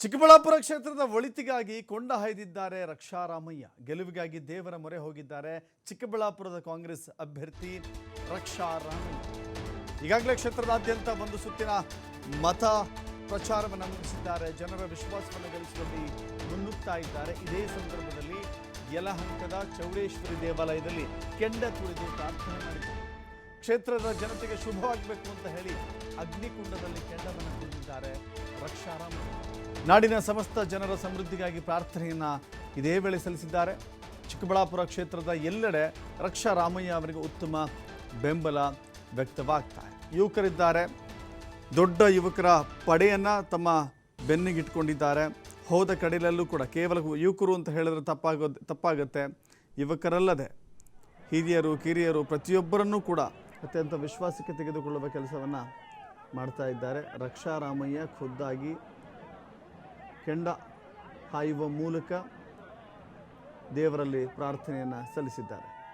ಚಿಕ್ಕಬಳ್ಳಾಪುರ ಕ್ಷೇತ್ರದ ಒಳಿತಿಗಾಗಿ ಕೊಂಡ ಹಾಯ್ದಿದ್ದಾರೆ ರಕ್ಷಾರಾಮಯ್ಯ. ಗೆಲುವಿಗಾಗಿ ದೇವರ ಮೊರೆ ಹೋಗಿದ್ದಾರೆ ಚಿಕ್ಕಬಳ್ಳಾಪುರದ ಕಾಂಗ್ರೆಸ್ ಅಭ್ಯರ್ಥಿ ರಕ್ಷಾರಾಮಯ್ಯ. ಈಗಾಗಲೇ ಕ್ಷೇತ್ರದಾದ್ಯಂತ ಒಂದು ಸುತ್ತಿನ ಮತ ಪ್ರಚಾರವನ್ನು ನಡೆಸಿದ್ದಾರೆ ಜನರ ವಿಶ್ವಾಸವನ್ನು ಗಳಿಸುವಲ್ಲಿ ಮುನ್ನುಗ್ತಾ ಇದ್ದಾರೆ. ಇದೇ ಸಂದರ್ಭದಲ್ಲಿ ಯಲಹಂಕದ ಚೌಡೇಶ್ವರಿ ದೇವಾಲಯದಲ್ಲಿ ಕೆಂಡ ತುಳಿದು ಪ್ರಾರ್ಥನೆ ಮಾಡಿದ್ದಾರೆ. ಕ್ಷೇತ್ರದ ಜನತೆಗೆ ಶುಭವಾಗಬೇಕು ಅಂತ ಹೇಳಿ ಅಗ್ನಿಕುಂಡದಲ್ಲಿ ಕೆಂಡವನ್ನು ತುಳಿದಿದ್ದಾರೆ ರಕ್ಷಾರಾಮಯ್ಯ. ನಾಡಿನ ಸಮಸ್ತ ಜನರ ಸಮೃದ್ಧಿಗಾಗಿ ಪ್ರಾರ್ಥನೆಯನ್ನು ಇದೇ ವೇಳೆ ಸಲ್ಲಿಸಿದ್ದಾರೆ. ಚಿಕ್ಕಬಳ್ಳಾಪುರ ಕ್ಷೇತ್ರದ ಎಲ್ಲೆಡೆ ರಕ್ಷಾ ರಾಮಯ್ಯ ಅವರಿಗೆ ಉತ್ತಮ ಬೆಂಬಲ ವ್ಯಕ್ತವಾಗ್ತಾ ಯುವಕರಿದ್ದಾರೆ. ದೊಡ್ಡ ಯುವಕರ ಪಡೆಯನ್ನು ತಮ್ಮ ಬೆನ್ನಿಗಿಟ್ಕೊಂಡಿದ್ದಾರೆ. ಹೋದ ಕಡೆಯಲ್ಲೂ ಕೂಡ ಕೇವಲ ಯುವಕರು ಅಂತ ಹೇಳಿದ್ರೆ ತಪ್ಪಾಗೋ, ತಪ್ಪಾಗುತ್ತೆ. ಯುವಕರಲ್ಲದೆ ಹಿರಿಯರು, ಕಿರಿಯರು ಪ್ರತಿಯೊಬ್ಬರನ್ನೂ ಕೂಡ ಅತ್ಯಂತ ವಿಶ್ವಾಸಕ್ಕೆ ತೆಗೆದುಕೊಳ್ಳುವ ಕೆಲಸವನ್ನು ಮಾಡ್ತಾ ಇದ್ದಾರೆ. ರಕ್ಷಾರಾಮಯ್ಯ ಖುದ್ದಾಗಿ ಕೆಂಡ ಹಾಯುವ ಮೂಲಕ ದೇವರಲ್ಲಿ ಪ್ರಾರ್ಥನೆಯನ್ನು ಸಲ್ಲಿಸಿದ್ದಾರೆ.